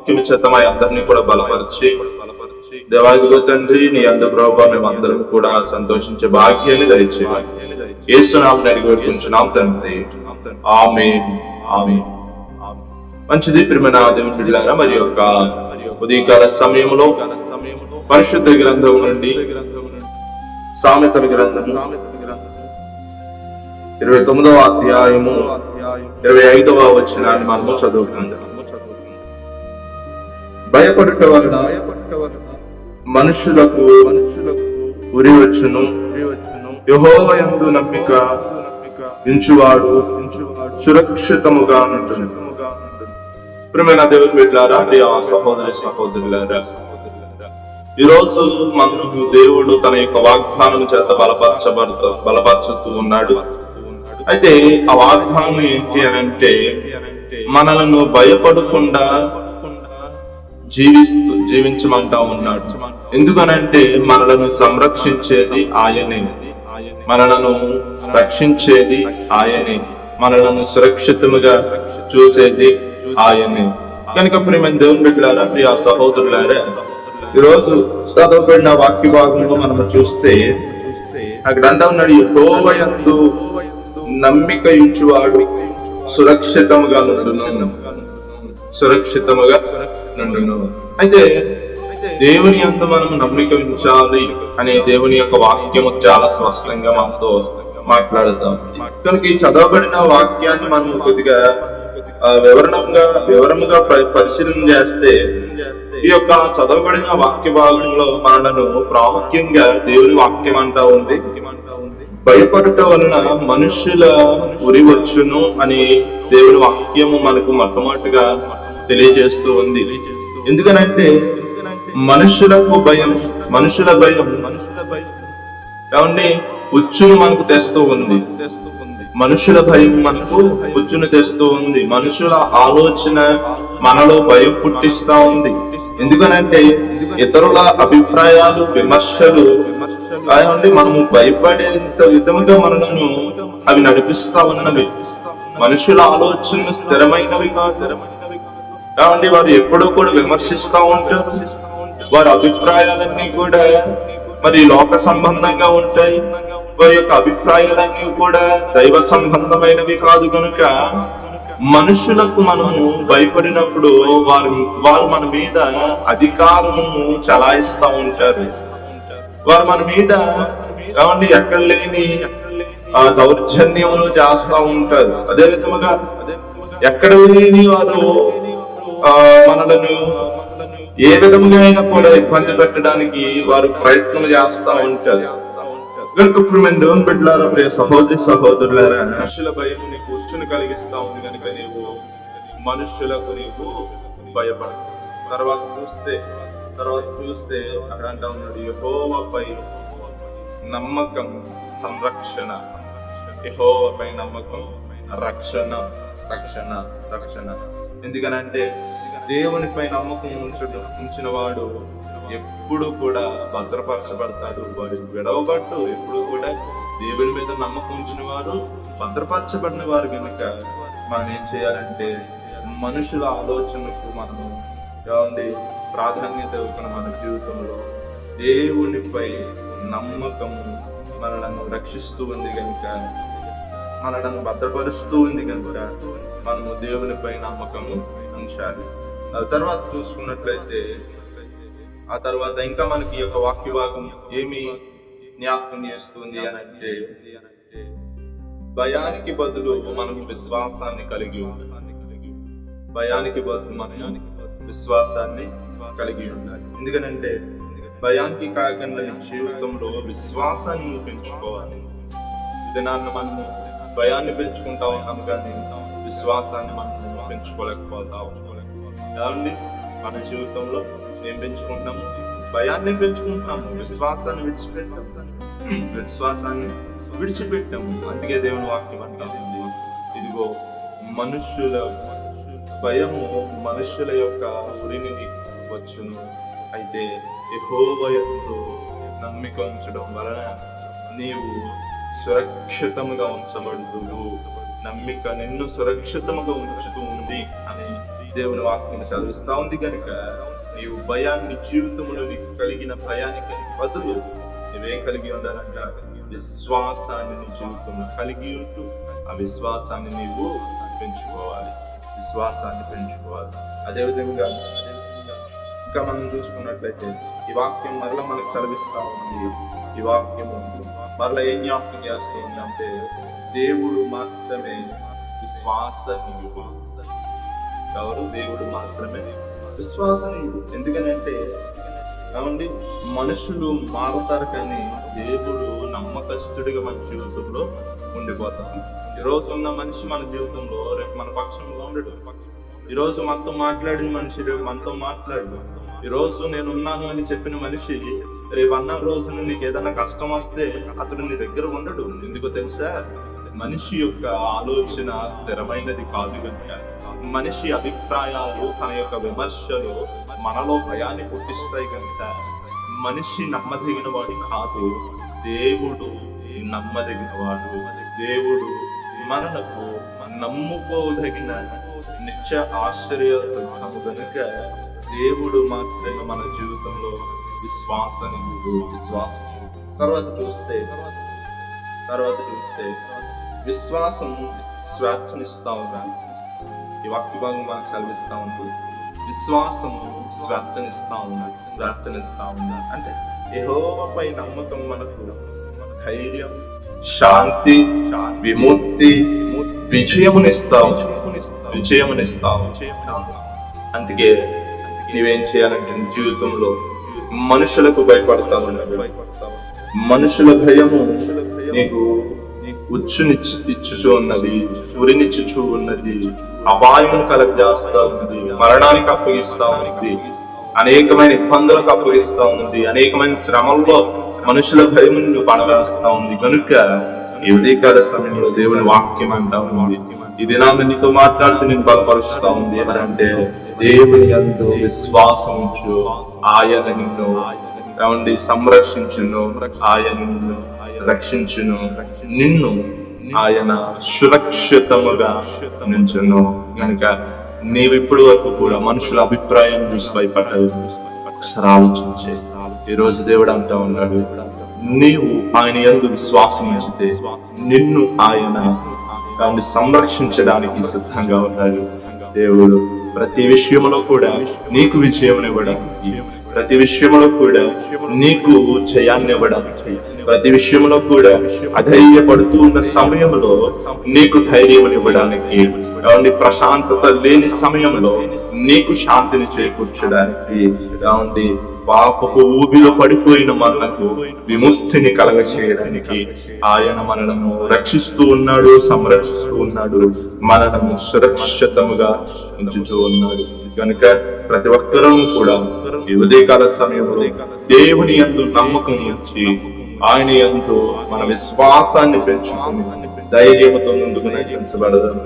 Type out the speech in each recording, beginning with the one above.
వాక్యం చేత మా అందరినీ కూడా బలపరిచి బలపరిచి దేవాదిగో తండ్రి నీ అందు ప్రభావ మేము అందరం కూడా సంతోషించే భాగ్యాన్ని దయచే ఏసునామని అడిగి వేడుకుంటున్నాం తండ్రి. ఆమె ఆమె మంచిది ప్రియమైన దేవుని బిడ్డలారా మరి యొక్క ఉదయకాల సమయంలో పరిశుద్ధ గ్రంథం నుండి సామెతల గ్రంథం ఇరవై తొమ్మిదవ అధ్యాయము ఇరవై ఐదవ వచ్చినాన్ని మనము చదువుకుందాం. భయపడుట వలన మనుషులకు మనుషులకు ఉరి వచ్చును యహోవయందు నమ్మిక ఇంచువాడు సురక్షితముగా ఉంటుంది ప్రియమైన దేవుని బిడ్డారా ప్రియ సహోదరి సహోదరులారా ఈ రోజు మనకు దేవుడు తన యొక్క వాగ్దానం చేత బలపరచబడుతూ బలపరచుతూ ఉన్నాడు. అయితే ఆ వాగ్దానం ఏంటి అని అంటే మనలను భయపడకుండా జీవిస్తూ జీవించమంటా ఉన్నాడు. ఎందుకనంటే మనలను సంరక్షించేది ఆయనే. మనలను రక్షించేది ఆయనే. మనలను సురక్షితముగా చూసేది ఆయనే. కనుక ప్రియమైన దేవుని బిడ్డలారా ప్రియ సహోదరులారా ఈరోజు చదవబడిన వాక్య భాగంలో మనం చూస్తే అక్కడ అంటా ఉన్నాడు యెహోవాయందు నమ్మిక ఇచ్చువాడు సురక్షితముగా నుండును సురక్షితముగా అయితే దేవుని అందు మనం నమ్మిక ఉంచాలి అనే దేవుని యొక్క వాక్యము చాలా స్పష్టంగా మనతో మాట్లాడుతాం. కనుక ఈ చదవబడిన వాక్యాన్ని మనం కొద్దిగా వివరణంగా వివరముగా పరిశీలన చేస్తే ఈ యొక్క చదవబడిన వాక్య భాగంలో మనలను ప్రాముఖ్యంగా దేవుని వాక్యం అంటా ఉంది. భయపడుట వలన మనుషుల ఉరి వచ్చును అని దేవుని వాక్యము మనకు మొట్టమొదటిగా తెలియజేస్తూ ఉంది. ఎందుకనంటే మనుషులకు భయం మనుషుల భయం. మనుషుల భయం ఏమండి? ఉచ్చును మనకు తెస్తూ ఉంది. మనుషుల భయం మనకు ఉచ్చును తెస్తూ ఉంది. మనుషుల ఆలోచన మనలో భయం పుట్టిస్తా ఉంది. ఎందుకనంటే ఇతరుల అభిప్రాయాలు విమర్శలు ఏమండి? మనము భయపడేంత విధముగా మనలను అవి నడిపిస్తా ఉన్నవి. మనుషుల ఆలోచనలు స్థిరమైనవి కాదు. కాబట్టి వారు ఎప్పుడూ కూడా విమర్శిస్తూ ఉంటారు. వారి అభిప్రాయాలన్నీ కూడా మరి లోక సంబంధంగా ఉంటాయి. వారి యొక్క అభిప్రాయాలన్నీ కూడా దైవ సంబంధమైనవి కాదు కనుక మనుషులకు మనము భయపడినప్పుడు వారు వారు మన మీద అధికారము చలాయిస్తూ ఉంటారు. వారు మన మీద ఏమండి ఎక్కడ లేని ఆ దౌర్జన్యములు చేస్తూ ఉంటారు. అదే విధముగా ఎక్కడ లేని వారు మనలను ఏ విధముగా అయినా కూడా ఇబ్బంది పెట్టడానికి వారు ప్రయత్నం చేస్తా ఉంటారు కనుక ఇప్పుడు మేము దేవుని బిడ్డలారా ప్రియ సహోదరి సహోదరులారా మనుషుల భయం నీకు ఉచ్చును కలిగిస్తా ఉంది కనుక నీవు మనుషులకు నీవు భయపడ తర్వాత చూస్తే తర్వాత చూస్తే అక్కడ అంటా ఉన్నాడు యహోవపై నమ్మకం సంరక్షణ. యహోవపై నమ్మకం రక్షణ రక్షణ రక్షణ. ఎందుకనంటే దేవునిపై నమ్మకం ఉంచడం ఉంచిన వాడు ఎప్పుడు కూడా భద్రపరచబడతాడు. వాడు విడవబట్టు ఎప్పుడు కూడా దేవుని మీద నమ్మకం ఉంచిన వారు భద్రపరచబడిన వారు కనుక మనం ఏం చేయాలంటే మనుషుల ఆలోచనకు మనము ఏమండి ప్రాధాన్యత ఇవ్వకుండా మన జీవితంలో దేవునిపై నమ్మకము మనలను రక్షిస్తూ ఉంది కనుక మనలను భద్రపరుస్తూ ఉంది కనుక మనము దేవునిపై నమ్మకము ఉంచాలి. ఆ తర్వాత చూసుకున్నట్లయితే ఆ తర్వాత ఇంకా మనకి ఈ యొక్క వాక్య భాగం ఏమి జ్ఞాపకం చేస్తుంది అని అంటే భయానికి బదులు మనం విశ్వాసాన్ని కలిగి ఉండాలి. భయానికి బదులు మనం విశ్వాసాన్ని కలిగి ఉండాలి. ఎందుకనంటే భయానికి కాకుండా జీవితంలో విశ్వాసాన్ని పెంచుకోవాలి. దినాన్ని మనము భయాన్ని పెంచుకుంటా ఉన్నాం కానీ విశ్వాసాన్ని మనం పెంచుకోలేకపోతా ఏమండి మన జీవితంలో ఏం పెంచుకుంటాము భయాన్ని పెంచుకుంటాము విశ్వాసాన్ని విడిచిపెట్టాము. విశ్వాసాన్ని విడిచిపెట్టాము. అందుకే దేవుని వాక్యం అంటుంది ఇదిగో మనుష్యుల భయము మనుష్యుల యొక్క ఉరిని వచ్చును. అయితే యెహోవాయందు నమ్మిక ఉంచడం వలన నీవు సురక్షితముగా ఉంచబడుతువు నమ్మిక నిన్ను సురక్షితముగా ఉంచుతూ ఉంది అని దేవుని వాక్యం చదివిస్తా ఉంది కనుక నీవు భయాన్ని జీవితంలో నీకు కలిగిన భయానికి బదులు నువ్వేం కలిగి ఉండాలంట. విశ్వాసాన్ని నీ జీవితంలో కలిగి ఉంటూ ఆ విశ్వాసాన్ని నీవు పెంచుకోవాలి. విశ్వాసాన్ని పెంచుకోవాలి. అదేవిధంగా అదేవిధంగా ఇంకా మనం చూసుకున్నట్లయితే ఈ వాక్యం మరలా మనకు సెలవిస్తా ఉంది. ఈ వాక్యము మరలా ఏం జ్ఞాపకం చేస్తుంది అంటే దేవుడు మాత్రమే విశ్వాసనీయుడు ఎవరు దేవుడు మాత్రమే విశ్వాసనీయుడు ఎందుకనంటే ఏమండి మనుషులు మారుతారు కానీ దేవుడు నమ్మకస్తుడిగా మన జీవితంలో ఉండిపోతాడు ఈరోజు ఉన్న మనిషి మన జీవితంలో రేపు మన పక్షంలో ఉండడు ఈరోజు మనతో మాట్లాడిన మనిషి రేపు మనతో మాట్లాడు ఈరోజు నేనున్నాను నేను ఉన్నాను అని చెప్పిన మనిషి రేపు అన్న రోజున నీకు ఏదైనా కష్టం వస్తే అతడు నీ దగ్గర ఉండడు. ఎందుకు తెలుసా? మనిషి యొక్క ఆలోచన స్థిరమైనది కాదు కనుక. మనిషి అభిప్రాయాలు తన యొక్క విమర్శలు మనలో భయాన్ని పుట్టిస్తాయి కనుక. మనిషి నమ్మదగిన వాడు కాదు దేవుడు నమ్మదగిన వాడు దేవుడు మనకు నమ్ముకోదగిన నిత్య ఆశ్చర్యము కనుక దేవుడు మాత్రమే మన జీవితంలో విశ్వాసనీయుడు విశ్వాసనీయుడు తర్వాత చూస్తే తర్వాత చూస్తే విశ్వాసం స్వేచ్ఛనిస్తా ఉందా ఈ వాక్య భాగం మనకు సెలవిస్తా ఉంటుంది విశ్వాసము స్వేచ్ఛనిస్తా ఉందా స్వేచ్ఛనిస్తా ఉందా అంటే యెహోవాపై నమ్మకం మనకు ధైర్యం శాంతి విముక్తి విజయమునిస్తావు. విజయమునిస్తావు. అందుకే నీవేం చేయాలంటే జీవితంలో మనుషులకు భయపడతావు మనుషుల భయము నీకు ఉచ్చునిచ్చు ఇచ్చుచు ఉన్నది ఉరినిచ్చుచు ఉన్నది అపాయమును కలగజేస్తా ఉన్నది మరణానికి అప్పగిస్తా ఉన్నది అనేకమైన ఇబ్బందులకు అప్పగిస్తా ఉన్నది అనేకమైన శ్రమల్లో మనుషుల భయం నువ్వు పడవేస్తా ఉంది కనుక ఈ ఉదయకాల సమయంలో దేవుని వాక్యం అంటా ఉంది ఈ దినాన్ని నీతో మాట్లాడుతూ నేను బలపరుస్తా ఉంది ఏమనంటే దేవుని అందు విశ్వాసం ఉంచు ఆయన నిన్ను ఏమండి సంరక్షించును ఆయన నిన్ను రక్షించును నిన్ను ఆయన సురక్షితముగా నుంచును కనుక నీవు ఇప్పటి వరకు కూడా మనుషుల అభిప్రాయం చూసి భయపడ్డావు ఒకసారి ఆలోచించే ఈ రోజు దేవుడు అంటా ఉన్నాడు నీవు ఆయన యందు విశ్వాసం ఉంచితే నిన్ను ఆయన దాన్ని సంరక్షించడానికి సిద్ధంగా ఉన్నాడు దేవుడు ప్రతి విషయంలో కూడా నీకు విజయం ఇవ్వడానికి ప్రతి విషయంలో కూడా నీకు జయాన్ని ఇవ్వడానికి ప్రతి విషయంలో కూడా అధైర్యపడుతూ ఉన్న సమయంలో నీకు ధైర్యం ఇవ్వడానికి ఏమండి ప్రశాంతత లేని సమయంలో నీకు శాంతిని చేకూర్చడానికి ఏమండి పాపపు ఊబిలో పడిపోయిన మనకు విముక్తిని కలగ చేయడానికి ఆయన మనలను రక్షిస్తూ ఉన్నాడు సంరక్షిస్తూ ఉన్నాడు మనలను సురక్షితముగా ఉంచుతూ ఉన్నాడు. కనుక ప్రతి ఒక్కరూ కూడా ఈ ఉదయకాల సమయంలో దేవుని ఎందు నమ్మకం ఉంచి ఆయన ఎందు మన విశ్వాసాన్ని పెంచుకుని ధైర్యంతో ముందుకు నడిపించబడదాం.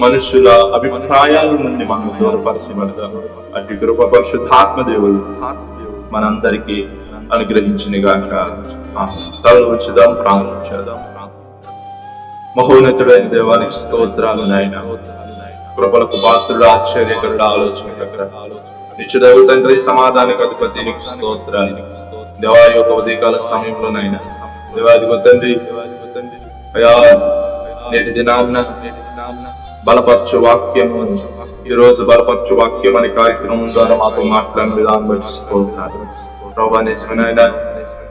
మనుషుల అభిప్రాయాల నుండి మనం దూరపరచబడదాం. అటు కృప పరిశుద్ధాత్మ దేవుడు మనందరికీ అనుగ్రహించిన గాక. తల ఉంచుదాం ప్రార్థించేద్దాం మహోన్నతుడైన దేవానికి స్తోత్రాలు నాయన. కృపలకు పాత్రుడు ఆశ్చర్యకరుడు ఆలోచన నిత్యదేవు తండ్రి సమాధానికి అధిపతి నీకు స్తోత్రాలు. దేవా యొక్క ఉదయకాల సమయంలో నాయన. దేవాదిగో తండ్రి. అయా నేటి దినాన్న నేటి దినాన్న బలపరచు వాక్యం ఈ రోజు బలపరచు వాక్యం అనే కార్యక్రమం ద్వారా మాతో మాట్లాడిన విధానం బట్టి ప్రభా నిజమైన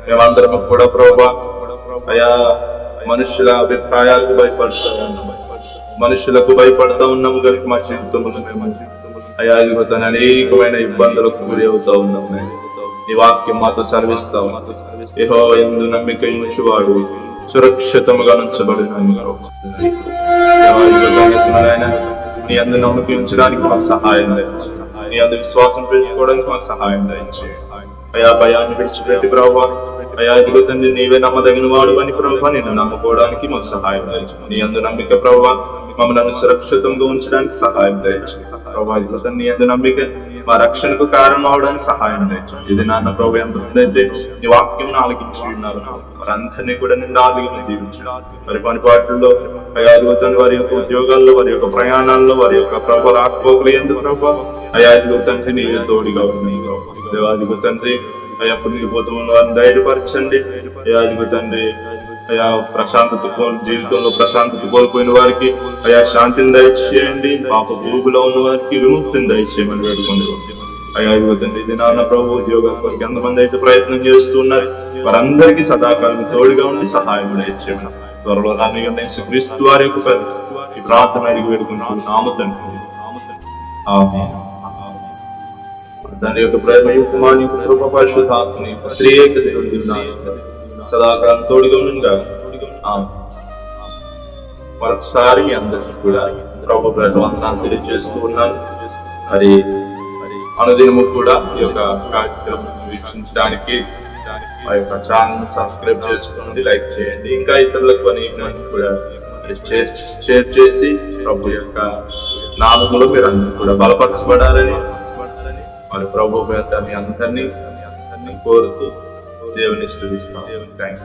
మేమందరం కూడా ప్రభా అయా మనుషుల అభిప్రాయాలకు భయపడతాం మనుషులకు భయపడతా ఉన్నాము కనుక మా జీవితంలో మేము అయా తన అనేకమైన ఇబ్బందులకు గురి అవుతా ఉన్నాము నీ వాక్యం మాతో సర్విస్తావు ఏహో ఎందు నమ్మిక ఉంచువాడు. సురక్షితముగా నుంచబడిన నీ అందు నమ్మకం ఉంచడానికి మాకు సహాయం దయచు నీ అందరి విశ్వాసం పెంచుకోవడానికి మాకు సహాయం దయచు అయా భయాన్ని విడిచిపెట్టి ప్రభావ అయా ఇదిగో తండ్రి నీవే నమ్మదగిన వాడు అని ప్రభావ నిన్ను నమ్ముకోవడానికి మాకు సహాయం దయచు నీ అందు నమ్మిక ప్రభావ మమ్మల్ని సురక్షితంగా ఉంచడానికి సహాయం దయచు ప్రభావ ఇదిగో తండ్రి నీ అందు నమ్మిక. మా రక్షణకు కారణం అవడానికి సహాయం తెచ్చండి ఇది నాన్న ప్రభు ఎంతమంది నీ వాక్యం ఆలకించి ఉన్నారు వారందరినీ కూడా నిండా ఆలగిన దీవించండి మరి పనిపాట్లలో అయ్యా అదుగుతండి వారి యొక్క ఉద్యోగాల్లో వారి యొక్క ప్రయాణాల్లో వారి యొక్క ప్రభు రాకపోకలు ఎందుకు ప్రభు? అయ్యా అదుగుతండి నీ తోడిగా ఉంది దేవాదిగు తండ్రి అయ్యా పొందిపోతూ ఉన్న వారిని ధైర్యపరచండి అయ్యా అదిగు తండ్రి అయా ప్రశాంతత కోల్ జీవితంలో ప్రశాంతత కోల్పోయిన వారికి అయా శాంతిని దయచేయండి పాప భూమిలో ఉన్న వారికి విముక్తిని దయచేయమని వేడుకుంది అయ్యా ఇవ్వతండి ఇది నాన్న ప్రభు ఉద్యోగం కొరికి ఎంతమంది అయితే ప్రయత్నం చేస్తున్నారు వారందరికీ సదాకాలం తోడుగా ఉండి సహాయం దయచేయమని త్వరలో రాని క్రీస్తు వారి యొక్క ఈ ప్రార్థన అడిగి వేడుకుంటూ నామతండి దాని యొక్క ప్రేమ యొక్క కృప పరిశుద్ధాత్మని ప్రత్యేక దేవుడి నాశనం సదాకాలం తోడుగా ఉండాలి మరొకసారి అందరికీ కూడా ప్రభు వందనాలు తెలియజేస్తూ ఉన్నాను మరి మరి అనుదినము కూడా ఈ యొక్క కార్యక్రమం వీక్షించడానికి ఆ యొక్క ఛానల్ సబ్స్క్రైబ్ చేసుకోండి లైక్ చేయండి ఇంకా ఇతరులకు అనేక కూడా షేర్ చేసి ప్రభు యొక్క నామములు మీరు అందరూ కూడా బలపరచబడాలని మరి ప్రభు పేద మీ అందరినీ కోరుతూ దేవుని స్థుతిస్తాం దేవుని థ్యాంక్